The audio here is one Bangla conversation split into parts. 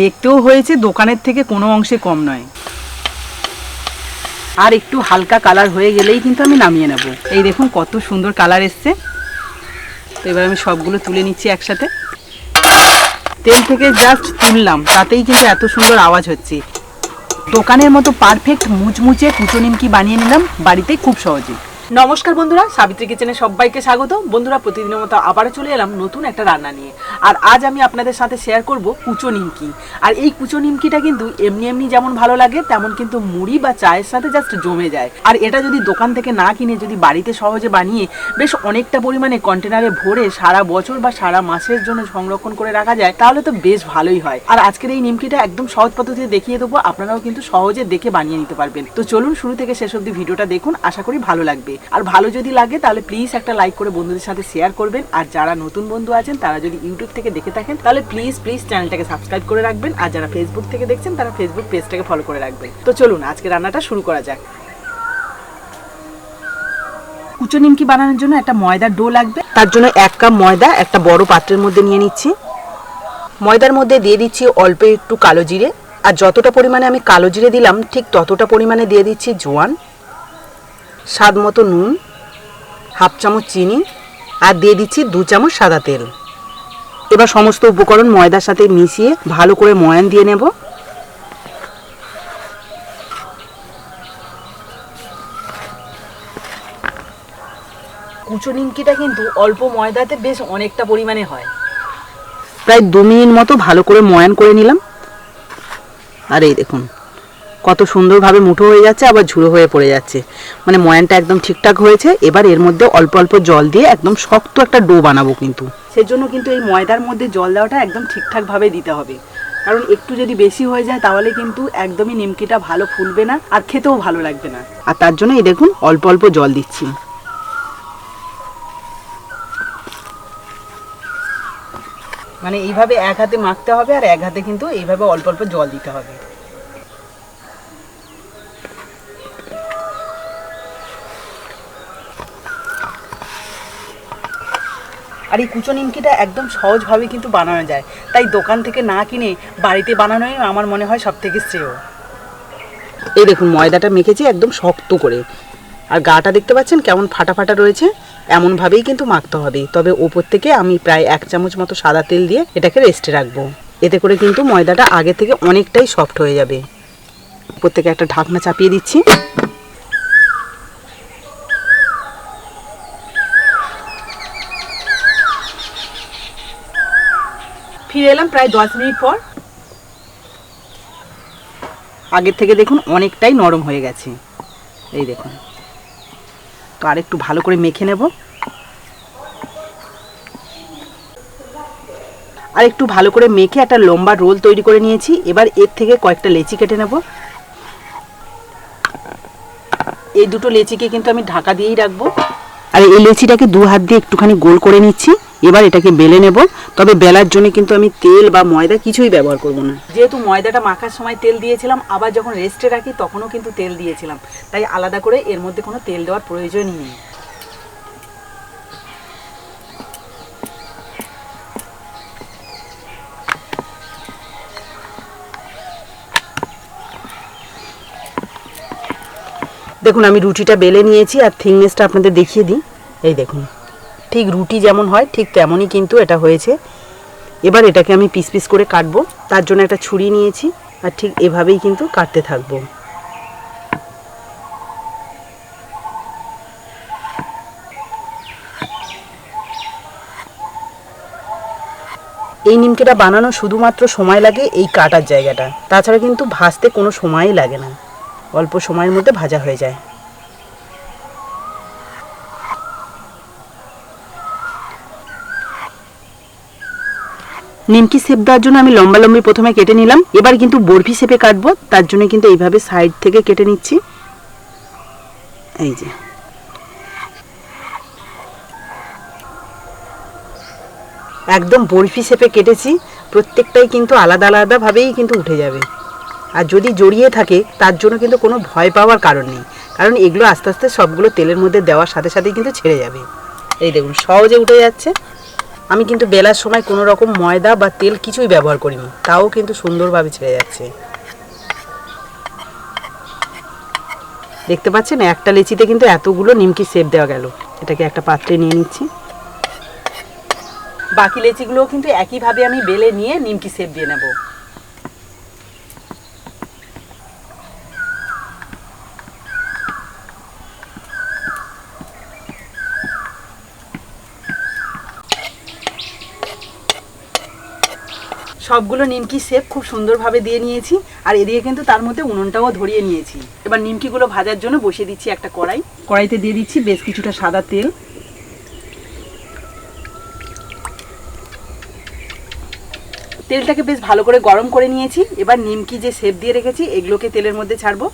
দেখতেও হয়েছে, দোকানের থেকে কোনো অংশে কম নয়। আর একটু হালকা কালার হয়ে গেলেই কিন্তু আমি নামিয়ে নেব। এই দেখুন কত সুন্দর কালার এসছে। তো এবার আমি সবগুলো তুলে নিচ্ছি একসাথে। তেল থেকে জাস্ট তুললাম, তাতেই কিন্তু এত সুন্দর আওয়াজ হচ্ছে। দোকানের মতো পারফেক্ট মুচমুচে কুচো নিমকি বানিয়ে নিলাম, বাড়িতে খুব সহজে। নমস্কার বন্ধুরা, সাবিত্রী কিচেনে সবাইকে স্বাগত। বন্ধুরা, প্রতিদিনের মতো আবারও চলে এলাম নতুন একটা রান্না নিয়ে। আর আজ আমি আপনাদের সাথে শেয়ার করব কুচো নিমকি। আর এই কুচো নিমকিটা কিন্তু এমনি এমনি যেমন ভালো লাগে, তেমন কিন্তু মুড়ি বা চায়ের সাথে জাস্ট জমে যায়। আর এটা যদি দোকান থেকে না কিনে, যদি বাড়িতে সহজে বানিয়ে বেশ অনেকটা পরিমাণে কন্টেনারে ভরে সারা বছর বা সারা মাসের জন্য সংরক্ষণ করে রাখা যায়, তাহলে তো বেশ ভালোই হয়। আর আজকের এই নিমকিটা একদম সহজ পদ্ধতিতে দেখিয়ে দেবো, আপনারাও কিন্তু সহজে দেখে বানিয়ে নিতে পারবেন। তো চলুন, শুরু থেকে শেষ অব্দি ভিডিওটা দেখুন, আশা করি ভালো লাগবে। আর ভালো যদি লাগে, তাহলে প্লিজ একটা লাইক করে বন্ধুদের সাথে শেয়ার করবেন। আর যারা নতুন বন্ধু আছেন, তারা যদি ইউটিউব থেকে দেখে থাকেন, তাহলে প্লিজ প্লিজ চ্যানেলটাকে সাবস্ক্রাইব করে রাখবেন। আর যারা ফেসবুক থেকে দেখছেন, তারা ফেসবুক পেজটাকে ফলো করে রাখবেন। তো চলুন, আজকে রান্নাটা শুরু করা যাক। কুচো নিমকি বানানোর জন্য একটা ময়দার ডো লাগবে। তার জন্য এক কাপ ময়দা, একটা বড় পাত্রের মধ্যে নিয়ে নিচ্ছি। ময়দার মধ্যে দিয়ে দিচ্ছি অল্প একটু কালো জিরে। আর যতটা পরিমাণে আমি কালো জিরে দিলাম, ঠিক ততটা পরিমাণে দিয়ে দিচ্ছি জোয়ান। স্বাদ মতো নুন হাফ চামচ চিনি আর দিয়ে দিচ্ছি দু চামচ সাদা তেল। এবার সমস্ত উপকরণ ময়দার সাথে মিশিয়ে ভালো করে ময়ান দিয়ে নেব। কুচো নিমকিটা কিন্তু অল্প ময়দাতে বেশ অনেকটা পরিমাণে হয়। প্রায় দু মিনিট মতো ভালো করে ময়ান করে নিলাম। আর এই দেখুন কত সুন্দরভাবে মুঠো হয়ে যাচ্ছে, আবার ঝুড়ো হয়ে পড়ে যাচ্ছে। মানে ময়ানটা একদম ঠিকঠাক হয়েছে, এবার এর মধ্যে অল্প অল্প জল দিয়ে একদম শক্ত একটা ডো বানাবো কিন্তু। সেজন্য কিন্তু এই ময়দার মধ্যে জল দেওয়াটা একদম ঠিকঠাকভাবে দিতে হবে। কারণ একটু যদি বেশি হয়ে যায়, তাহলে কিন্তু একদমই নিমকিটা ভালো ফুলবে না, আর খেতেও ভালো লাগবে না। আর তার জন্য এই দেখুন, অল্প অল্প জল দিচ্ছি। মানে এইভাবে এক হাতে মাখতে হবে, আর এক হাতে কিন্তু এইভাবে অল্প অল্প জল দিতে হবে। আর এই কুচো নিমকিটা একদম সহজভাবে কিন্তু বানানো যায়। তাই দোকান থেকে না কিনে বাড়িতে বানানোই আমার মনে হয় সব থেকে শ্রেয়। এই দেখুন, ময়দাটা মেখেছি একদম শক্ত করে। আর গাটা দেখতে পাচ্ছেন কেমন ফাটা ফাটা রয়েছে? এমনভাবেই কিন্তু মাখতে হবে। তবে ওপর থেকে আমি প্রায় এক চামচ মতো সাদা তেল দিয়ে এটাকে রেস্টে রাখব। এতে করে কিন্তু ময়দাটা আগে থেকে অনেকটাই সফট হয়ে যাবে। উপর থেকে একটা ঢাকনা চাপিয়ে দিচ্ছি। ফিরে এলাম প্রায় দশ মিনিট পর। আগের থেকে দেখুন অনেকটাই নরম হয়ে গেছে। এই দেখুন। তো আর একটু ভালো করে মেখে নেব। আর একটু ভালো করে মেখে একটা লম্বা রোল তৈরি করে নিয়েছি। এবার এর থেকে কয়েকটা লেচি কেটে নেব। এই দুটো লেচিকে কিন্তু আমি ঢাকা দিয়েই রাখব। আর এই লেচিটাকে দু হাত দিয়ে একটুখানি গোল করে নিচ্ছি। এবার এটাকে বেলে নেব। তবে বেলার জন্য কিন্তু আমি তেল বা ময়দা কিছুই ব্যবহার করব না। যেহেতু ময়দাটা মাখার সময় তেল দিয়েছিলাম, আবার যখন রেস্টে রাখি তখনও কিন্তু তেল দিয়েছিলাম। তাই আলাদা করে এর মধ্যে কোনো তেল দেওয়ার প্রয়োজনই নেই। দেখুন, আমি রুটিটা বেলে নিয়েছি, আর থিকনেসটা আপনাদের দেখিয়ে দিই। এই দেখুন। ঠিক রুটি যেমন হয়, ঠিক তেমনই কিন্তু এটা হয়েছে। এবার এটাকে আমি পিস পিস করে কাটবো। তার জন্য একটা ছুরি নিয়েছি আর ঠিক এভাবেই কিন্তু কাটতে থাকব। এই নিমকিটা বানানো শুধুমাত্র সময় লাগে এই কাটার জায়গাটা। তাছাড়া কিন্তু ভাজতে কোনো সময়ই লাগে না। অল্প সময়ের মধ্যে ভাজা হয়ে যায়। নিমকি শেপ দেওয়ার জন্য আমি লম্বা লম্বি প্রথমে কেটে নিলাম। এবার কিন্তু বরফি শেপে কাটবো, তার জন্য কিন্তু এইভাবে সাইড থেকে কেটে নিচ্ছি। এই যে। একদম বরফি শেপে কেটেছি, প্রত্যেকটাই কিন্তু আলাদা আলাদাভাবেই কিন্তু উঠে যাবে। আর যদি জড়িয়ে থাকে, তার জন্য কিন্তু কোনো ভয় পাওয়ার কারণ নেই। কারণ এগুলো আস্তে আস্তে সবগুলো তেলের মধ্যে দেওয়ার সাথে সাথেই কিন্তু ছেড়ে যাবে। এই দেখুন, সহজে উঠে যাচ্ছে। আমি কিন্তু বেলার সময় কোনো রকম ময়দা বা তেল কিছুই ব্যবহার করিনি। তাও কিন্তু সুন্দরভাবে ছেড়ে যাচ্ছে। দেখতে পাচ্ছেন? একটা লেচিতে কিন্তু এতগুলো নিমকি সেপ দেওয়া গেল। এটাকে একটা পাত্রে নিয়ে নিচ্ছি। বাকি লেচিগুলোও কিন্তু একইভাবে আমি বেলে নিয়ে নিমকি সেপ দিয়ে নেব। সবগুলো নিমকি সেপ খুব সুন্দরভাবে দিয়ে নিয়েছি, আর এদিকে কিন্তু তার মধ্যে উনুনটাও ধরিয়ে নিয়েছি। এবার নিমকিগুলো ভাজার জন্য বসিয়ে দিচ্ছি একটা কড়াই। কড়াইতে দিয়ে দিচ্ছি বেশ কিছুটা সাদা তেল। তেলটাকে বেশ ভালো করে গরম করে নিয়েছি। এবার নিমকি যে সেপ দিয়ে রেখেছি, এগুলোকে তেলের মধ্যে ছাড়বো।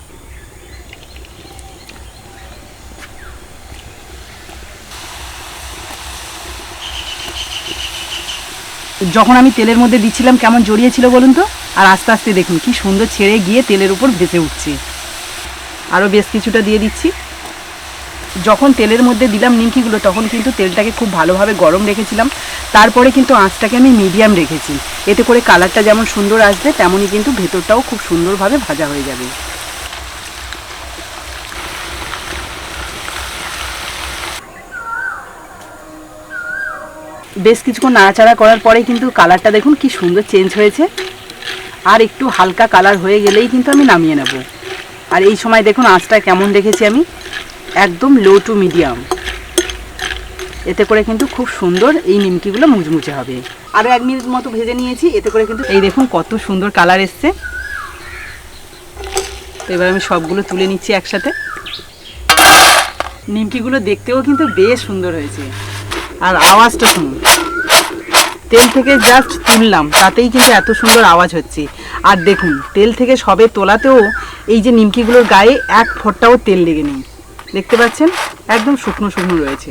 যখন আমি তেলের মধ্যে দিচ্ছিলাম, কেমন জড়িয়েছিল বলুন তো? আর আস্তে আস্তে দেখুন, কি সুন্দর ছেড়ে গিয়ে তেলের উপর ভেসে উঠছে। আরও বেশ কিছুটা দিয়ে দিচ্ছি। যখন তেলের মধ্যে দিলাম নিমকিগুলো, তখন কিন্তু তেলটাকে খুব ভালোভাবে গরম রেখেছিলাম। তারপরে কিন্তু আঁচটাকে আমি মিডিয়াম রেখেছি। এতে করে কালারটা যেমন সুন্দর আসবে, তেমনই কিন্তু ভেতরটাও খুব সুন্দরভাবে ভাজা হয়ে যাবে। বেশ কিছুক্ষণ নাড়াচাড়া করার পরে কিন্তু কালারটা দেখুন কি সুন্দর চেঞ্জ হয়েছে। আর একটু হালকা কালার হয়ে গেলেই কিন্তু আমি নামিয়ে নেব। আর এই সময় দেখুন আঁচটা কেমন রেখেছি আমি, একদম লো টু মিডিয়াম এতে করে কিন্তু খুব সুন্দর এই নিমকিগুলো মুচমুচে হবে। আরও এক মিনিট মতো ভেজে নিয়েছি, এতে করে কিন্তু এই দেখুন কত সুন্দর কালার এসছে। তো এবার আমি সবগুলো তুলে নিচ্ছি একসাথে। নিমকিগুলো দেখতেও কিন্তু বেশ সুন্দর হয়েছে। আর আওয়াজটা শুনুন। তেল থেকে জাস্ট তুললাম, তাতেই কিন্তু এত সুন্দর আওয়াজ হচ্ছে। আর দেখুন, তেল থেকে সবে তোলাতেও এই যে নিমকিগুলোর গায়ে এক ফোঁটাও তেল লেগে নেই। দেখতে পাচ্ছেন? একদম শুকনো শুকনো রয়েছে।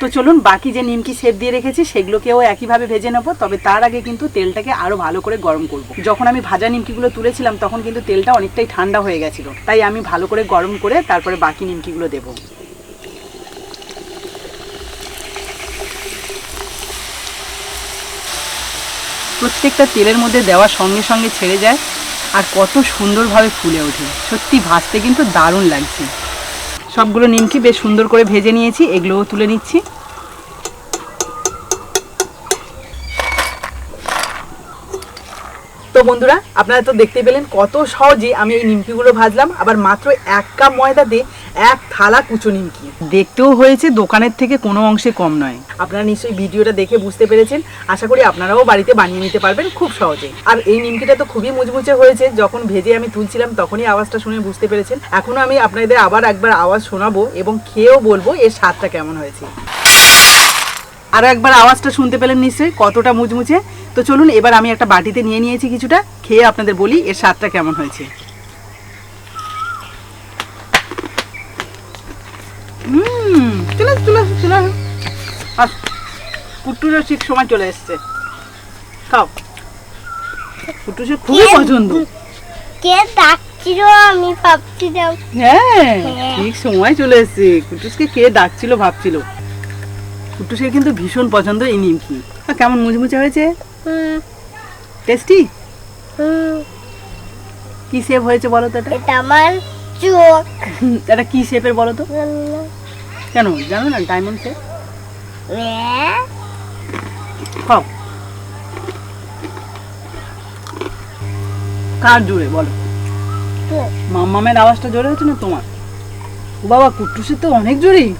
তো চলুন, বাকি যে নিমকি সেপ দিয়ে রেখেছি, সেগুলোকেও একইভাবে ভেজে নেব, তবে তার আগে কিন্তু তেলটাকে আরও ভালো করে গরম করব। যখন আমি ভাজা নিমকিগুলো তুলেছিলাম, তখন কিন্তু তেলটা অনেকটাই ঠান্ডা হয়ে গেছিল। তাই আমি ভালো করে গরম করে তারপরে বাকি নিমকিগুলো দেবো। প্রত্যেকটা তেলের মধ্যে দেওয়ার সঙ্গে সঙ্গে ছেড়ে যায় আর কত সুন্দরভাবে ফুলে ওঠে। সত্যি ভাজতে কিন্তু দারুণ লাগছে। সবগুলো নিমকি বেশ সুন্দর করে ভেজে নিয়েছি, এগুলোও তুলে নিচ্ছি। তো বন্ধুরা, আপনারা তো দেখতে পেলেন কত সহজে আমি এই নিমকিগুলো ভাজলাম। আবার মাত্র এক কাপ ময়দা দিয়ে এক থালা কুচো নিমকি। দেখতেও হয়েছে দোকানের থেকে কোনো অংশে কম নয়। আপনারা নিশ্চয়ই ভিডিওটা দেখে বুঝতে পেরেছেন। আশা করি আপনারাও বাড়িতে বানিয়ে নিতে পারবেন খুব সহজে। আর এই নিমকিটা তো খুবই মুচমুচে হয়েছে যখন ভেজে আমি তুলছিলাম তখনই আওয়াজটা শুনে বুঝতে পেরেছেন। এখনও আমি আপনাদের আবার একবার আওয়াজ শোনাবো এবং খেয়েও বলব এর স্বাদটা কেমন হয়েছে। আরও একবার আওয়াজটা শুনতে পেলেন নিশ্চয়ই কতটা মুচমুচে? তো চলুন এবার আমি একটা বাটিতে নিয়ে নিয়েছি কিছুটা খেয়ে আপনাদের বলি এর স্বাদটা কেমন হয়েছে। চলে চলে চলে কুট্টুরও ঠিক সময় চলে এসছে। খাও। খুবই পছন্দ। কে ডাকছিল আমি ভাবছিলাম। হ্যাঁ হ্যাঁ। ঠিক সময় চলে এসছে। কে ডাকছিল ভাবছিল। কিন্তু ভীষণ পছন্দ এই নিমকি। কেমন মুচমুচে হয়েছে? হুম, টেস্টি? কি শেপ হয়েছে বলো তো এটা? আমার চোখ। এটা কি শেপের বলো তো? কেন? জানো না ডায়মন্ড শেপ কার জোরে, বলো। আওয়াজটা জোরে হচ্ছে না তোমার? বাবা, কুট্টুসের তো অনেক জোরেই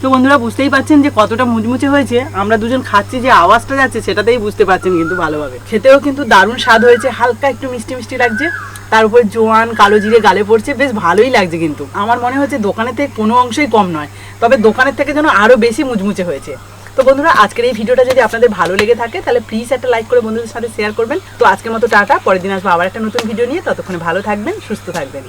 তো বন্ধুরা, বুঝতেই পাচ্ছেন যে কতটা মুচমুচে হয়েছে। আমরা দুজন খাচ্ছি যে আওয়াজটা যাচ্ছে, সেটাতেই বুঝতে পারছেন কিন্তু ভালোভাবে। খেতেও কিন্তু দারুণ স্বাদ হয়েছে, হালকা একটু মিষ্টি মিষ্টি লাগছে। তার উপর জোয়ান, কালো জিরে গালে পড়ছে, বেশ ভালোই লাগছে কিন্তু। আমার মনে হচ্ছে দোকানের থেকে কোনো অংশই কম নয়, তবে দোকানের থেকে যেন আরও বেশি মুচমুচে হয়েছে। তো বন্ধুরা, আজকের এই ভিডিওটা যদি আপনাদের ভালো লেগে থাকে, তাহলে প্লিজ একটা লাইক করে বন্ধুদের সাথে শেয়ার করবেন। তো আজকের মতো টাটা, পরের দিন আসব আবার একটা নতুন ভিডিও নিয়ে, ততক্ষণে ভালো থাকবেন, সুস্থ থাকবেন।